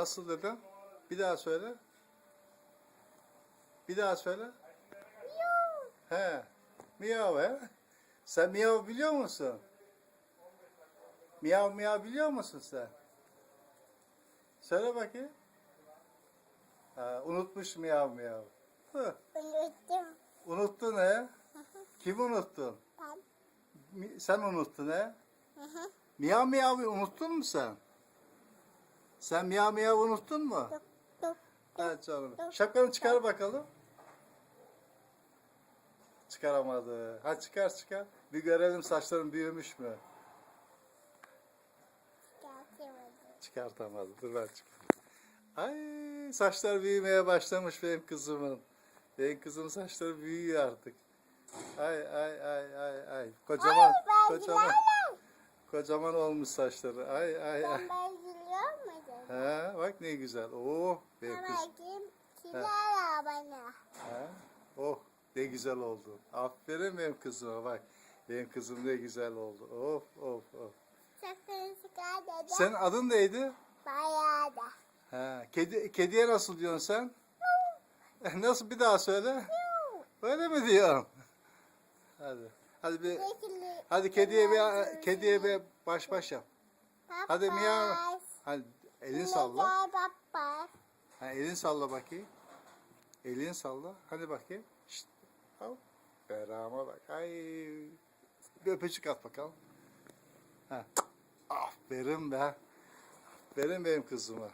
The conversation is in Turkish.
Nasıl dedim? Bir daha söyle. Bir daha söyle. He. Miyav he. Sen miyav biliyor musun? Miyav miyav biliyor musun sen? Söyle bakayım. Ha, unutmuş miyav miyav. Hı, Unuttum. Unuttun he? Kim unuttun? Ben. Sen unuttun he? Miyav miyav'ı unuttun mu sen? Sen miyav miyav unuttun mu? Tuk. Evet canım. Şapkanı çıkar bakalım. Çıkaramadı. Ha çıkar çıkar. Bir görelim saçların büyümüş mü? Çıkartamadım. Çıkartamadı. Dur ben çıkar. Ay saçlar büyümeye başlamış benim kızımın. Benim kızımın saçları büyüyor artık. Ay ay ay ay ay. Kocaman ben kocaman kocaman olmuş saçları. Ay ay ay. Ben Ha bak ne güzel. Oh benim kız. Babacığım kiler bana. Ha? Oh ne güzel oldu. Aferin benim kızıma bak. Benim kızım ne güzel oldu. Of of of. Senin adın neydi? Bayağı da. Ha, kedi, kediye nasıl diyorsun sen? nasıl bir daha söyle? Öyle mi diyorsun? Hadi. Hadi bir hadi kediye bir kediye bir baş baş yap. Hadi miyav. Hadi elini salla. Ha, elini salla bakayım. Elini salla. Hadi bakayım. Şşt. Al. Berama bak. Ay. Bir öpücük at bakalım. Ha. Aferin be. Aferin benim kızıma.